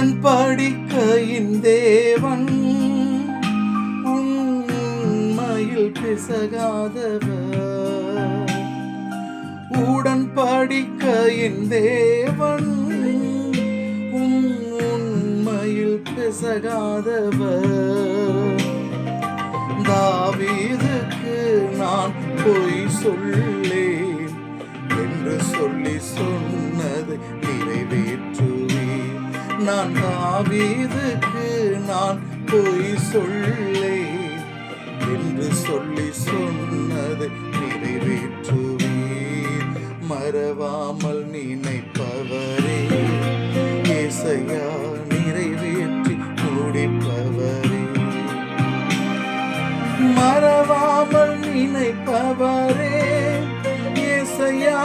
உடன்படிக்கையின் தேவன். உண்மையில் பிசகாதவர். உடன்படிக்கையின் தேவன். உண்மையில் பிசகாதவர். தாவீதுக்கு நான் பொய் சொல்லேன். என்று சொல்லி சொன்னது நிறைவே நான் தாவீதுக்கு நான் போய் சொல்லே என்று சொல்லி சொன்னது நிறைவேற்றுவீர் மறவாமல் நினைப்பவரே இசையா நிறைவேற்றி முடிப்பவரே. மறவாமல் நினைப்பவரே இசையா